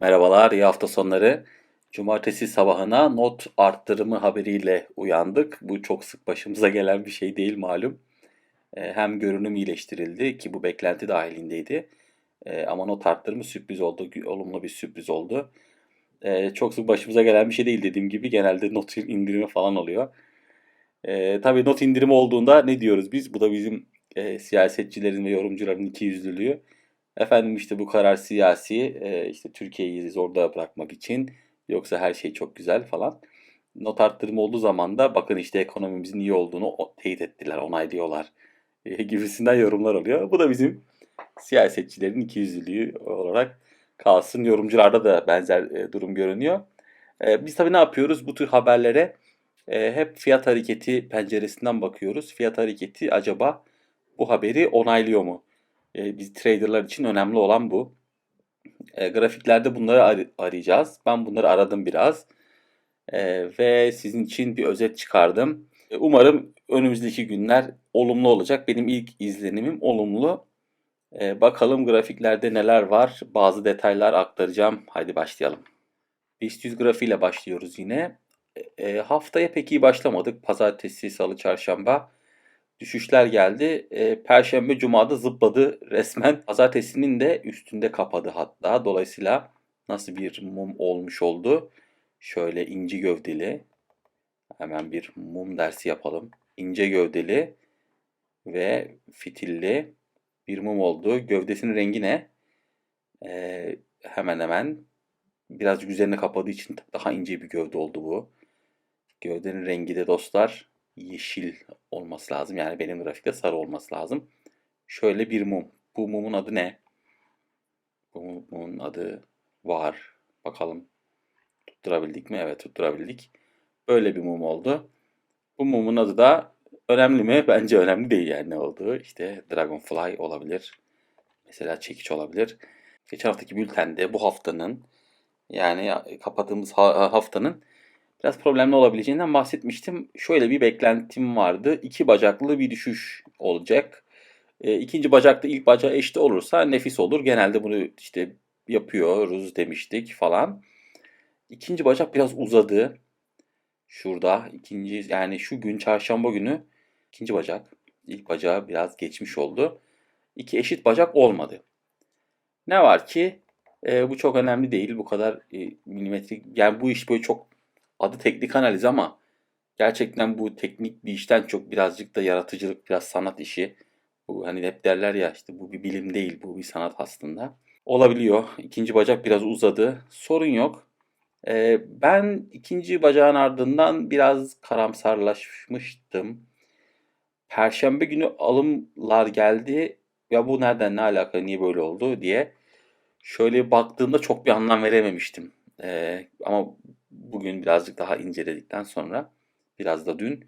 Merhabalar, iyi hafta sonları. Cumartesi sabahına not arttırımı haberiyle uyandık. Bu çok sık başımıza gelen bir şey değil malum. Ee, Hem görünüm iyileştirildi ki bu beklenti dahilindeydi. Ee, Ama not arttırımı sürpriz oldu, olumlu bir sürpriz oldu. Ee, Çok sık başımıza gelen bir şey değil dediğim gibi. Genelde not indirimi falan oluyor. Tabii not indirimi olduğunda ne diyoruz biz? Bu da bizim e, siyasetçilerin ve yorumcuların ikiyüzlülüğü. Efendim işte bu karar siyasi, e, işte Türkiye'yi zorda bırakmak için yoksa her şey çok güzel falan. Not arttırımı olduğu zaman da bakın işte ekonomimizin iyi olduğunu teyit ettiler, onaylıyorlar e, gibisinden yorumlar oluyor. Bu da bizim siyasetçilerin ikiyüzlülüğü olarak kalsın. Yorumcularda da benzer e, durum görünüyor. E, biz tabii ne yapıyoruz? Bu tür haberlere hep fiyat hareketi penceresinden bakıyoruz. Fiyat hareketi acaba bu haberi onaylıyor mu? E, biz traderlar için önemli olan bu. E, grafiklerde bunları ar- arayacağız. Ben bunları aradım biraz. E, ve sizin için bir özet çıkardım. E, umarım önümüzdeki günler olumlu olacak. Benim ilk izlenimim olumlu. E, bakalım grafiklerde neler var. Bazı detaylar aktaracağım. Haydi başlayalım. BIST 100 grafiğiyle başlıyoruz yine. E, haftaya pek iyi başlamadık. Pazartesi, salı, çarşamba düşüşler geldi. E, Perşembe, Cuma'da zıpladı resmen. Pazartesinin de üstünde kapadı hatta. Dolayısıyla nasıl bir mum olmuş oldu? Şöyle ince gövdeli. Hemen bir mum dersi yapalım. İnce gövdeli ve fitilli bir mum oldu. Gövdesinin rengi ne? E, hemen hemen birazcık üzerine kapadığı için daha ince bir gövde oldu bu. Gövdenin rengi de dostlar yeşil olması lazım. Yani benim grafikte sarı olması lazım. Şöyle bir mum. Bu mumun adı ne? Bu mumun adı var. Bakalım tutturabildik mi? Evet tutturabildik. Böyle bir mum oldu. Bu mumun adı da önemli mi? Bence önemli değil yani ne olduğu. İşte Dragonfly olabilir. Mesela çekiç olabilir. Geçen haftaki bültende bu haftanın yani kapattığımız ha- haftanın biraz problemli olabileceğinden bahsetmiştim. Şöyle bir beklentim vardı. İki bacaklı bir düşüş olacak. E, ikinci bacakta ilk bacağı eşit olursa nefis olur. Genelde bunu işte yapıyoruz demiştik falan. İkinci bacak biraz uzadı. Şurada ikinci yani şu gün çarşamba günü ikinci bacak. ilk bacağı biraz geçmiş oldu. İki eşit bacak olmadı. Ne var ki e, bu çok önemli değil. Bu kadar e, milimetrik yani bu iş böyle çok adı teknik analiz ama gerçekten bu teknik bir işten çok birazcık da yaratıcılık, biraz sanat işi. Bu hani hep derler ya işte bu bir bilim değil, bu bir sanat aslında. Olabiliyor. İkinci bacak biraz uzadı. Sorun yok. Ee, ben ikinci bacağın ardından biraz karamsarlaşmıştım. Perşembe günü alımlar geldi. Ya bu nereden ne alaka, niye böyle oldu diye. Şöyle baktığımda çok bir anlam verememiştim. Ee, ama bugün birazcık daha inceledikten sonra biraz da dün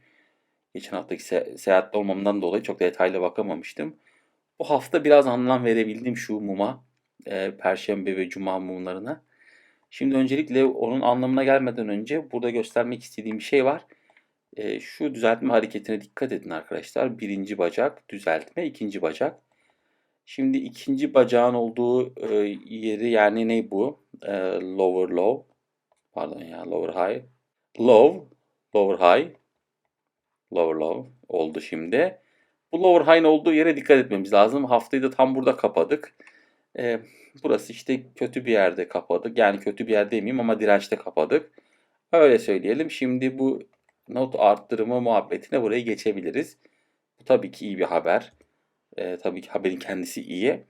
geçen haftaki se- seyahatte olmamdan dolayı çok detaylı bakamamıştım. Bu hafta biraz anlam verebildim şu muma. e, Perşembe ve Cuma mumlarına. Şimdi öncelikle onun anlamına gelmeden önce burada göstermek istediğim bir şey var. E, şu düzeltme hareketine dikkat edin arkadaşlar. Birinci bacak düzeltme, ikinci bacak. Şimdi ikinci bacağın olduğu e, yeri yani ne bu? E, lower low. Pardon ya lower high. Low, lower high. Lower low oldu şimdi. Bu lower high'ın olduğu yere dikkat etmemiz lazım. Haftayı da tam burada kapadık. E, burası işte kötü bir yerde kapadık. Yani kötü bir yer demeyeyim ama dirençte kapadık. Öyle söyleyelim. Şimdi bu not arttırımı muhabbetine buraya geçebiliriz. Bu tabii ki iyi bir haber. E, tabii ki haberin kendisi iyi.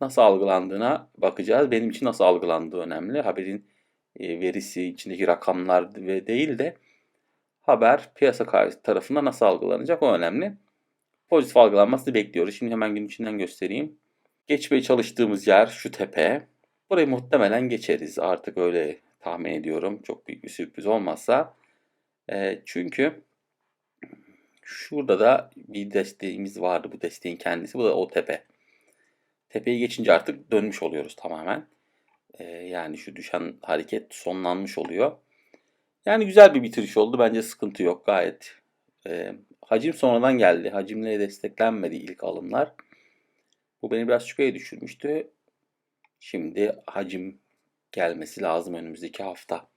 Nasıl algılandığına bakacağız. Benim için nasıl algılandığı önemli. Haberin verisi, içindeki rakamlar ve değil de haber piyasa karşı tarafından nasıl algılanacak o önemli. Pozitif algılanmasını bekliyoruz. Şimdi hemen gün içinden göstereyim. Geçmeye çalıştığımız yer şu tepe. Burayı muhtemelen geçeriz. Artık öyle tahmin ediyorum. Çok büyük bir sürpriz olmazsa. E, çünkü şurada da bir desteğimiz vardı. Bu desteğin kendisi. Bu da o tepe. Tepeyi geçince artık dönmüş oluyoruz tamamen. E, yani şu düşen hareket sonlanmış oluyor. Yani güzel bir bitiriş oldu. Bence sıkıntı yok. Gayet e, hacim sonradan geldi. Hacimle desteklenmedi ilk alımlar. Bu beni biraz şüpheye düşürmüştü. Şimdi hacim gelmesi lazım önümüzdeki hafta.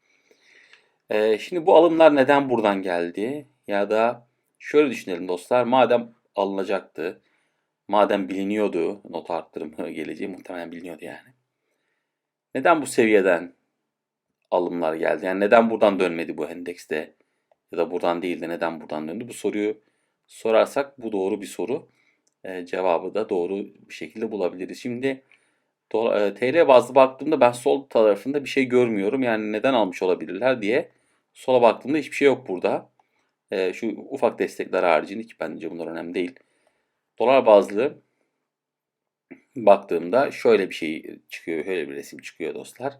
Ee, şimdi bu alımlar neden buradan geldi? Ya da şöyle düşünelim dostlar. Madem alınacaktı, madem biliniyordu not arttırımı geleceği muhtemelen biliniyordu yani. Neden bu seviyeden alımlar geldi? Yani neden buradan dönmedi bu endekste? Ya da buradan değil de neden buradan döndü? Bu soruyu sorarsak bu doğru bir soru. Ee, cevabı da doğru bir şekilde bulabiliriz. Şimdi dola- e, TL bazlı baktığımda ben sol tarafında bir şey görmüyorum. Yani neden almış olabilirler diye sola baktığımda hiçbir şey yok burada. Ee, şu ufak destekler haricinde ki bence bunlar önemli değil. Dolar bazlı baktığımda şöyle bir şey çıkıyor. Şöyle bir resim çıkıyor dostlar.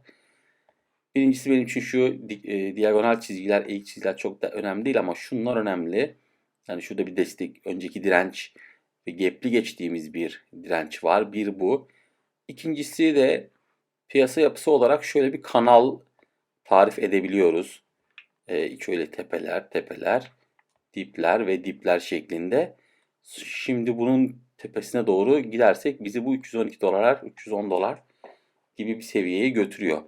Birincisi benim için şu di- e, diagonal çizgiler, eğik çizgiler çok da önemli değil ama şunlar önemli. Yani şurada bir destek, önceki direnç ve gap'li geçtiğimiz bir direnç var. Bir bu. İkincisi de piyasa yapısı olarak şöyle bir kanal tarif edebiliyoruz. Ee, şöyle tepeler, tepeler, dipler ve dipler şeklinde. Şimdi bunun tepesine doğru gidersek bizi bu 312 dolar, 310 dolar gibi bir seviyeye götürüyor.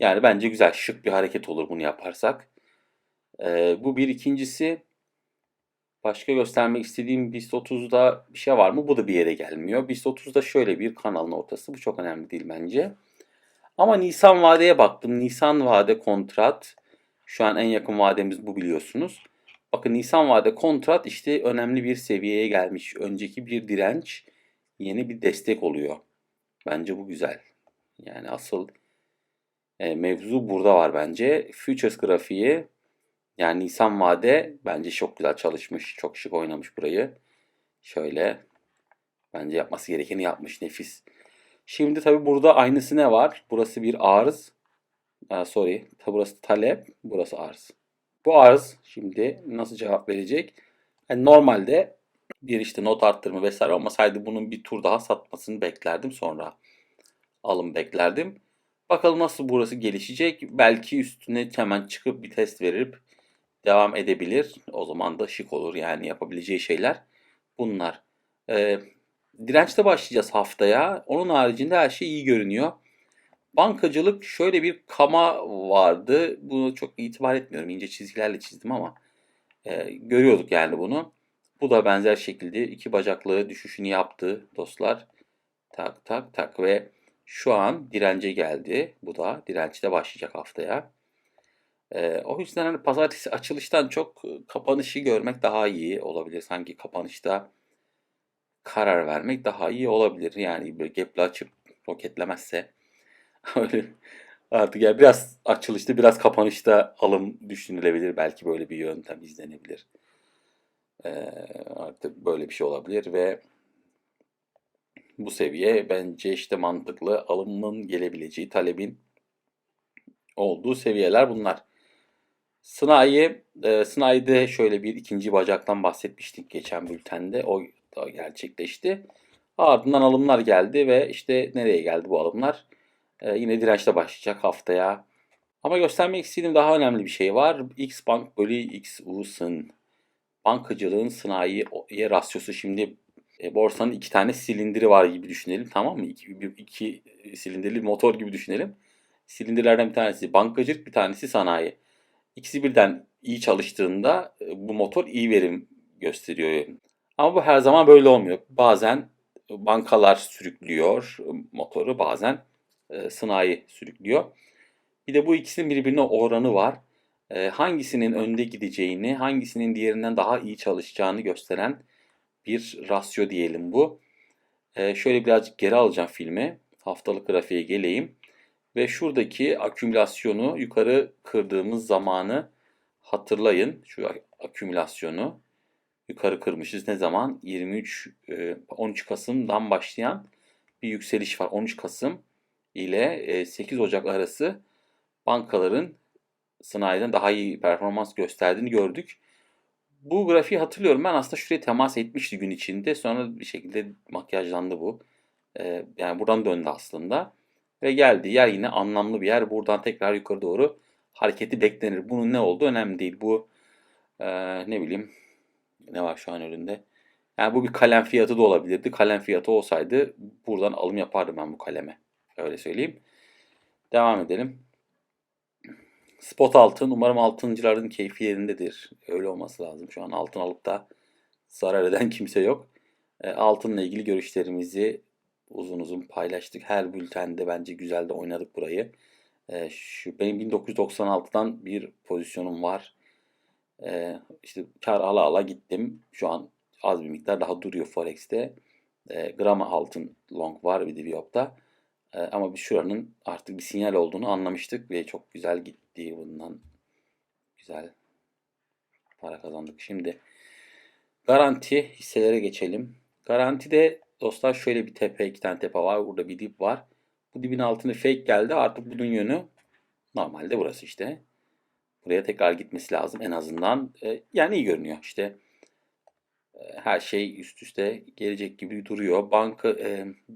Yani bence güzel, şık bir hareket olur bunu yaparsak. Ee, bu bir. ikincisi başka göstermek istediğim BIST 30'da bir şey var mı? Bu da bir yere gelmiyor. BIST 30'da şöyle bir kanalın ortası. Bu çok önemli değil bence. Ama Nisan vadeye baktım. Nisan vade kontrat. Şu an en yakın vademiz bu biliyorsunuz. Bakın Nisan vade kontrat işte önemli bir seviyeye gelmiş. Önceki bir direnç yeni bir destek oluyor. Bence bu güzel. Yani asıl e, mevzu burada var bence. Futures grafiği yani Nisan vade bence çok güzel çalışmış. Çok şık oynamış burayı. Şöyle bence yapması gerekeni yapmış. Nefis. Şimdi tabi burada aynısı ne var? Burası bir arz. Aa, sorry. Burası talep. Burası arz. Bu arz şimdi nasıl cevap verecek? Yani normalde bir işte not arttırma vesaire olmasaydı bunun bir tur daha satmasını beklerdim. Sonra alım beklerdim. Bakalım nasıl burası gelişecek. Belki üstüne hemen çıkıp bir test verip devam edebilir. O zaman da şık olur yani yapabileceği şeyler bunlar. Ee, dirençte başlayacağız haftaya. Onun haricinde her şey iyi görünüyor. Bankacılık şöyle bir kama vardı. Bunu çok itibar etmiyorum. İnce çizgilerle çizdim ama e, görüyorduk yani bunu. Bu da benzer şekilde iki bacaklı düşüşünü yaptı dostlar. Tak tak tak ve şu an dirence geldi. Bu da dirençte başlayacak haftaya. Ee, o yüzden hani pazartesi açılıştan çok e, kapanışı görmek daha iyi olabilir. Sanki kapanışta karar vermek daha iyi olabilir. Yani böyle gap'le açıp roketlemezse öyle artık yani biraz açılışta biraz kapanışta alım düşünülebilir. Belki böyle bir yöntem izlenebilir. Ee, artık böyle bir şey olabilir ve bu seviye bence işte mantıklı alımın gelebileceği talebin olduğu seviyeler bunlar. Sınai, e, Sınai'de şöyle bir ikinci bacaktan bahsetmiştik geçen bültende. O da gerçekleşti. Ardından alımlar geldi ve işte nereye geldi bu alımlar? E, yine dirençte başlayacak haftaya. Ama göstermek istediğim daha önemli bir şey var. X Bank bölü X Us'ın bankacılığın sanayiye rasyosu. Şimdi e, borsanın iki tane silindiri var gibi düşünelim tamam mı? İki, bir- iki silindirli motor gibi düşünelim. Silindirlerden bir tanesi bankacılık bir tanesi sanayi. İkisi birden iyi çalıştığında e, bu motor iyi verim gösteriyor. Ama bu her zaman böyle olmuyor. Bazen bankalar sürüklüyor motoru, bazen e, sanayi sürüklüyor. Bir de bu ikisinin birbirine oranı var. E, hangisinin önde gideceğini, hangisinin diğerinden daha iyi çalışacağını gösteren bir rasyo diyelim bu. E, şöyle birazcık geri alacağım filmi. Haftalık grafiğe geleyim. Ve şuradaki akümülasyonu yukarı kırdığımız zamanı hatırlayın. Şu akümülasyonu yukarı kırmışız. Ne zaman? 23 e, 13 Kasım'dan başlayan bir yükseliş var. 13 Kasım ile e, 8 Ocak arası bankaların sanayiden daha iyi performans gösterdiğini gördük. Bu grafiği hatırlıyorum. Ben aslında şuraya temas etmişti gün içinde. Sonra bir şekilde makyajlandı bu. E, yani buradan döndü aslında. Ve geldiği yer yine anlamlı bir yer. Buradan tekrar yukarı doğru hareketi beklenir. Bunun ne olduğu önemli değil. Bu e, ne bileyim ne var şu an önünde. Yani bu bir kalem fiyatı da olabilirdi. Kalem fiyatı olsaydı buradan alım yapardım ben bu kaleme. Öyle söyleyeyim. Devam edelim. Spot altın. Umarım altıncıların keyfi yerindedir. Öyle olması lazım. Şu an altın alıp da zarar eden kimse yok. E, altınla ilgili görüşlerimizi uzun uzun paylaştık. Her bültende bence güzel de oynadık burayı. E, şu benim 1996'dan bir pozisyonum var. E, işte kar ala ala gittim. Şu an az bir miktar daha duruyor Forex'te. E, gram altın long var bir de Viyop'ta. Ama bir şuranın artık bir sinyal olduğunu anlamıştık ve çok güzel gitti bundan. Güzel para kazandık. Şimdi garanti hisselere geçelim. Garantide dostlar şöyle bir tepe, iki tane tepe var. Burada bir dip var. Bu dibin altına fake geldi. Artık bunun yönü normalde burası işte. Buraya tekrar gitmesi lazım en azından. Yani iyi görünüyor işte. Her şey üst üste gelecek gibi duruyor. Banka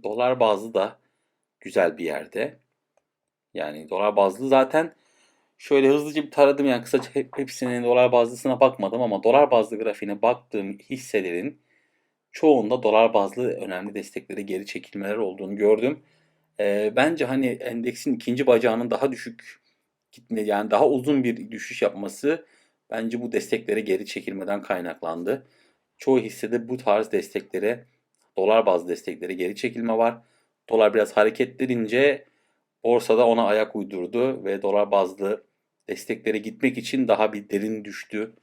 dolar bazlı da güzel bir yerde. Yani dolar bazlı zaten şöyle hızlıca bir taradım yani kısaca hep, hepsinin dolar bazlısına bakmadım ama dolar bazlı grafiğine baktığım hisselerin çoğunda dolar bazlı önemli destekleri geri çekilmeler olduğunu gördüm. E, bence hani endeksin ikinci bacağının daha düşük gitme yani daha uzun bir düşüş yapması bence bu desteklere geri çekilmeden kaynaklandı. Çoğu hissede bu tarz desteklere dolar bazlı desteklere geri çekilme var. Dolar biraz hareketlenince borsada ona ayak uydurdu ve dolar bazlı desteklere gitmek için daha bir derin düştü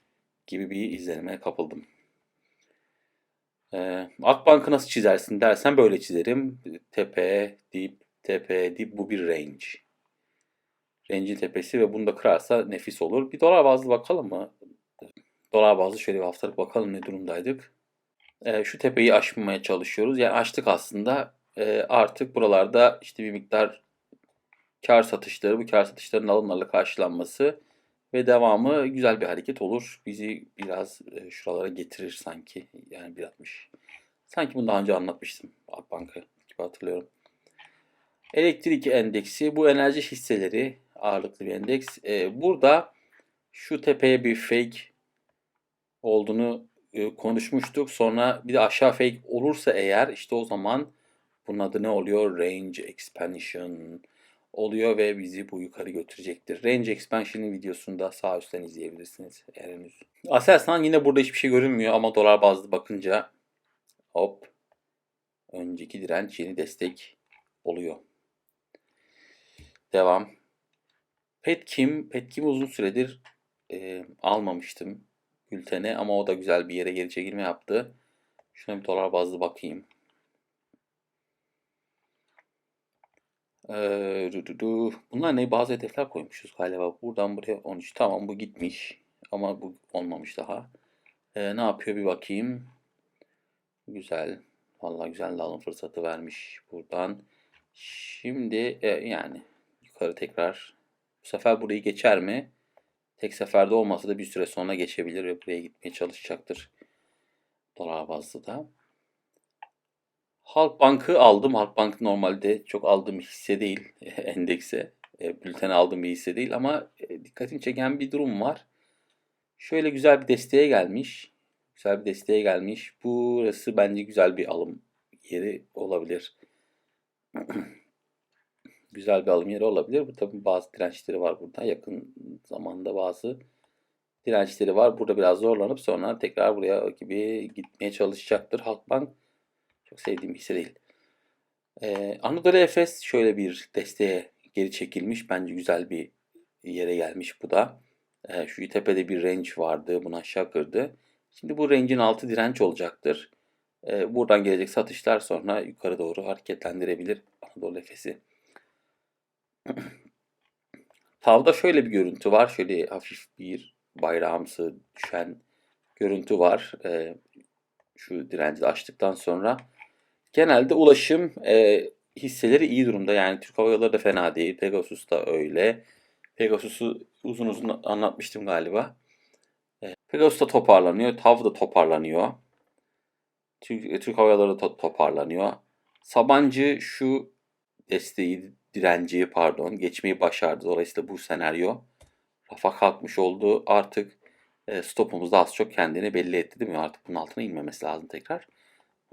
gibi bir izlenime kapıldım. Ee, Akbank'ı nasıl çizersin dersen böyle çizerim. Tepe, dip, tepe, dip bu bir range. Range'in tepesi ve bunu da kırarsa nefis olur. Bir dolar bazlı bakalım mı? Dolar bazlı şöyle bir haftalık bakalım ne durumdaydık. Ee, şu tepeyi aşmaya çalışıyoruz. Yani açtık aslında. Ee, artık buralarda işte bir miktar kar satışları, bu kar satışlarının alımlarla karşılanması ve devamı güzel bir hareket olur. Bizi biraz e, şuralara getirir sanki. Yani 1.60. Sanki bunu daha önce anlatmıştım. Akbank'ı gibi hatırlıyorum. Elektrik endeksi bu enerji hisseleri ağırlıklı bir endeks. Ee, burada şu tepeye bir fake olduğunu e, konuşmuştuk. Sonra bir de aşağı fake olursa eğer işte o zaman bunun adı ne oluyor? Range expansion oluyor ve bizi bu yukarı götürecektir. Range expansion'ın videosunu da sağ üstten izleyebilirsiniz eğer henüz. Aselsan yine burada hiçbir şey görünmüyor ama dolar bazlı bakınca hop önceki direnç yeni destek oluyor. Devam. Petkim, Petkim uzun süredir e, almamıştım bültene ama o da güzel bir yere geri çekilme yaptı. Şuna bir dolar bazlı bakayım. Bunlar ne? Bazı hedefler koymuşuz galiba. Buradan buraya 13. Tamam bu gitmiş. Ama bu olmamış daha. Ne yapıyor bir bakayım. Güzel. Vallahi güzel de alım fırsatı vermiş buradan. Şimdi e, yani yukarı tekrar bu sefer burayı geçer mi? Tek seferde olmasa da bir süre sonra geçebilir ve buraya gitmeye çalışacaktır. Dolar bazlı da. Halkbank'ı aldım. Halkbank normalde çok aldığım hisse değil endekse. E, bültene aldığım bir hisse değil ama e, dikkatimi çeken bir durum var. Şöyle güzel bir desteğe gelmiş. Güzel bir desteğe gelmiş. Burası bence güzel bir alım yeri olabilir. güzel bir alım yeri olabilir. Bu tabii bazı dirençleri var burada. Yakın zamanda bazı dirençleri var. Burada biraz zorlanıp sonra tekrar buraya gibi gitmeye çalışacaktır Halkbank. Çok sevdiğim bir hisse değil. Ee, Anadolu Efes şöyle bir desteğe geri çekilmiş. Bence güzel bir yere gelmiş bu da. Ee, şu tepede bir range vardı. Bunu aşağı kırdı. Şimdi bu range'in altı direnç olacaktır. Ee, buradan gelecek satışlar sonra yukarı doğru hareketlendirebilir Anadolu Efes'i. Tavda şöyle bir görüntü var. Şöyle hafif bir bayrağımsı düşen görüntü var. Ee, şu direnci açtıktan sonra. Genelde ulaşım e, hisseleri iyi durumda. Yani Türk Hava Yolları da fena değil. Pegasus da öyle. Pegasus'u uzun uzun anlatmıştım galiba. E, Pegasus da toparlanıyor. TAV da toparlanıyor. Türk, Türk Hava Yolları da toparlanıyor. Sabancı şu desteği, direnci pardon geçmeyi başardı. Dolayısıyla bu senaryo rafa kalkmış oldu. Artık e, stopumuz da az çok kendini belli etti değil mi? Artık bunun altına inmemesi lazım tekrar.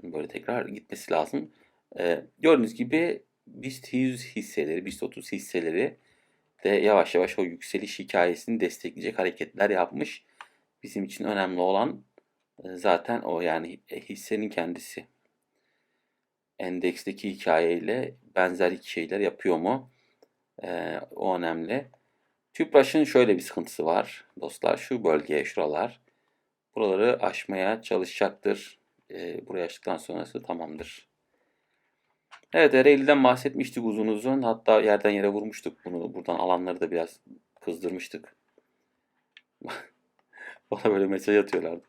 Böyle tekrar gitmesi lazım. E, gördüğünüz gibi BIST 100 hisseleri, BIST 30 hisseleri de yavaş yavaş o yükseliş hikayesini destekleyecek hareketler yapmış. Bizim için önemli olan e, zaten o yani hissenin kendisi. Endeksteki hikayeyle benzer şeyler yapıyor mu? Ee, o önemli. Tüpraş'ın şöyle bir sıkıntısı var dostlar. Şu bölge, şuralar. Buraları aşmaya çalışacaktır. Ee, burayı aştıktan sonrası tamamdır. Evet Ereğli'den bahsetmiştik uzun uzun. Hatta yerden yere vurmuştuk bunu. Buradan alanları da biraz kızdırmıştık. Bana böyle mesaj atıyorlardı.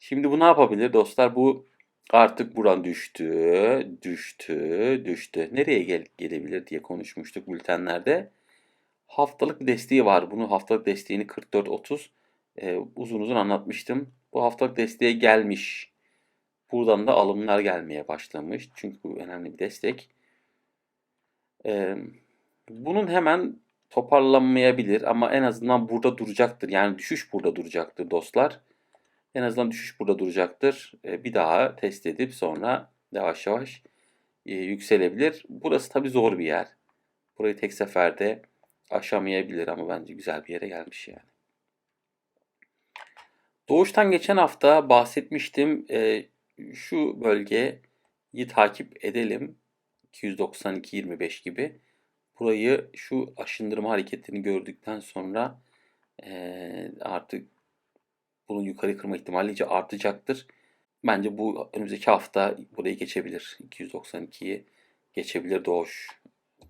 Şimdi bu ne yapabilir dostlar? Bu artık buradan düştü, düştü, düştü. Nereye gel gelebilir diye konuşmuştuk bültenlerde. Haftalık desteği var. Bunu haftalık desteğini 44-30 e, uzun uzun anlatmıştım. Bu haftalık desteğe gelmiş. Buradan da alımlar gelmeye başlamış. Çünkü bu önemli bir destek. E, bunun hemen toparlanmayabilir ama en azından burada duracaktır. Yani düşüş burada duracaktır dostlar. En azından düşüş burada duracaktır. E, bir daha test edip sonra yavaş yavaş e, yükselebilir. Burası tabii zor bir yer. Burayı tek seferde aşamayabilir ama bence güzel bir yere gelmiş yani. Doğuştan geçen hafta bahsetmiştim. E, şu bölgeyi takip edelim. 292-25 gibi. Burayı şu aşındırma hareketini gördükten sonra e, artık bunun yukarı kırma ihtimali iyice artacaktır. Bence bu önümüzdeki hafta burayı geçebilir. 292'yi geçebilir Doğuş.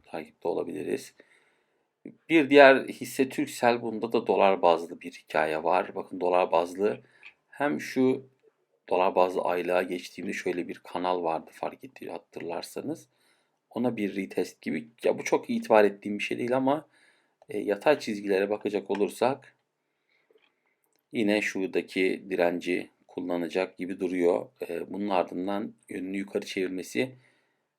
Takipte olabiliriz. Bir diğer hisse Türksel. Bunda da dolar bazlı bir hikaye var. Bakın dolar bazlı hem şu dolar bazlı aylığa geçtiğimde şöyle bir kanal vardı fark etti hatırlarsanız. Ona bir retest gibi. Ya bu çok itibar ettiğim bir şey değil ama e, yatay çizgilere bakacak olursak yine şuradaki direnci kullanacak gibi duruyor. E, bunun ardından yönünü yukarı çevirmesi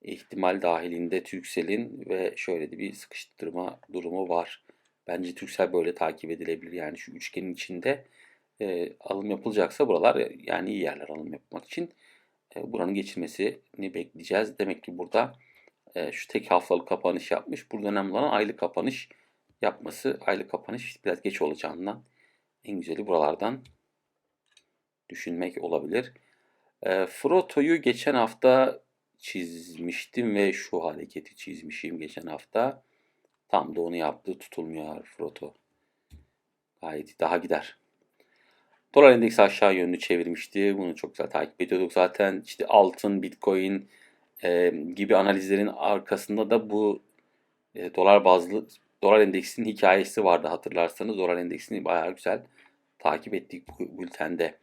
ihtimal dahilinde Türksel'in ve şöyle de bir sıkıştırma durumu var. Bence Türksel böyle takip edilebilir. Yani şu üçgenin içinde e, alım yapılacaksa buralar yani iyi yerler alım yapmak için e, buranın geçilmesini bekleyeceğiz. Demek ki burada e, şu tek haftalık kapanış yapmış. Burada önemli olan aylık kapanış yapması. Aylık kapanış biraz geç olacağından en güzeli buralardan düşünmek olabilir. E, Froto'yu geçen hafta çizmiştim ve şu hareketi çizmişim geçen hafta. Tam da onu yaptı. Tutulmuyor Froto. Gayet daha gider. Dolar endeksi aşağı yönlü çevirmişti. Bunu çok güzel takip ediyorduk. Zaten işte altın, bitcoin e, gibi analizlerin arkasında da bu e, dolar bazlı dolar endeksinin hikayesi vardı hatırlarsanız. Dolar endeksini bayağı güzel takip ettik bu bültende.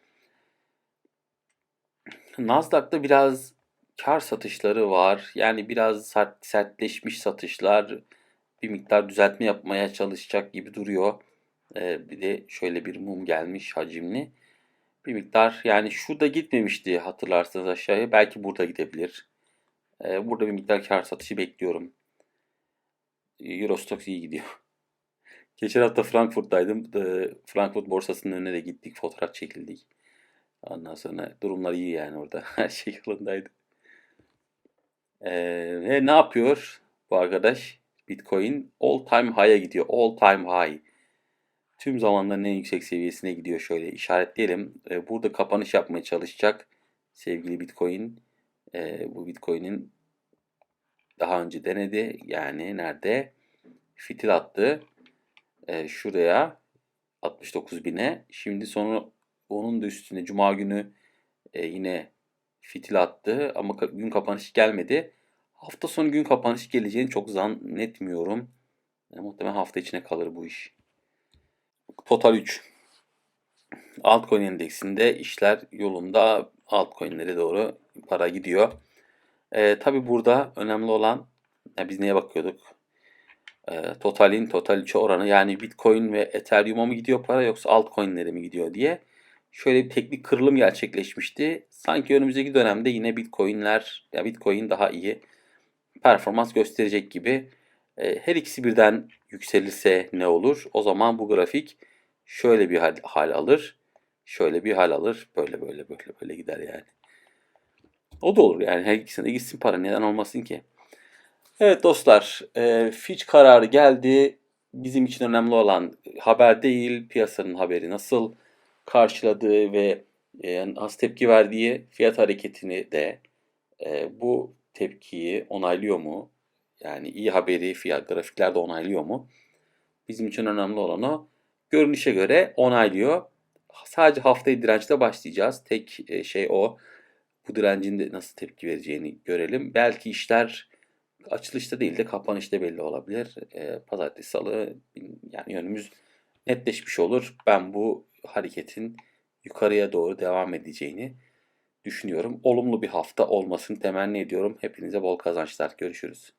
Nasdaq'ta biraz kar satışları var. Yani biraz sert, sertleşmiş satışlar bir miktar düzeltme yapmaya çalışacak gibi duruyor. Bir de şöyle bir mum gelmiş hacimli. Bir miktar yani şurada gitmemişti hatırlarsanız aşağıya. Belki burada gidebilir. Burada bir miktar kar satışı bekliyorum. Eurostox iyi gidiyor. Geçen hafta Frankfurt'taydım. Frankfurt borsasının önüne de gittik. Fotoğraf çekildik. Ondan sonra durumlar iyi yani orada. Her şey yolundaydı. Ee, ne yapıyor bu arkadaş? Bitcoin all time high'a gidiyor. All time high. Tüm zamanların en yüksek seviyesine gidiyor. Şöyle işaretleyelim. Ee, burada kapanış yapmaya çalışacak sevgili Bitcoin. Ee, bu Bitcoin'in daha önce denedi. Yani nerede? Fitil attı. Ee, şuraya 69 bine. Şimdi sonra onun da üstüne Cuma günü e, yine fitil attı ama gün kapanışı gelmedi. Hafta sonu gün kapanışı geleceğini çok zannetmiyorum. E, muhtemelen hafta içine kalır bu iş. Total 3. Altcoin endeksinde işler yolunda altcoin'lere doğru para gidiyor. E, Tabi burada önemli olan ya biz neye bakıyorduk? E, totalin total 3'e oranı yani Bitcoin ve Ethereum'a mı gidiyor para yoksa altcoin'lere mi gidiyor diye şöyle bir teknik kırılım gerçekleşmişti. Sanki önümüzdeki dönemde yine Bitcoin'ler ya Bitcoin daha iyi performans gösterecek gibi. E, her ikisi birden yükselirse ne olur? O zaman bu grafik şöyle bir hal, hal alır. Şöyle bir hal alır. Böyle böyle böyle böyle gider yani. O da olur yani her ikisine gitsin para neden olmasın ki. Evet dostlar, e, Fitch kararı geldi. Bizim için önemli olan haber değil, piyasanın haberi nasıl karşıladığı ve e, nasıl tepki verdiği fiyat hareketini de e, bu tepkiyi onaylıyor mu? Yani iyi haberi fiyat grafikler de onaylıyor mu? Bizim için önemli olan o. Görünüşe göre onaylıyor. Sadece haftayı dirençle başlayacağız. Tek e, şey o. Bu direncin de nasıl tepki vereceğini görelim. Belki işler açılışta değil de kapanışta belli olabilir. E, pazartesi, salı yani yönümüz netleşmiş olur. Ben bu hareketin yukarıya doğru devam edeceğini düşünüyorum. Olumlu bir hafta olmasını temenni ediyorum. Hepinize bol kazançlar. Görüşürüz.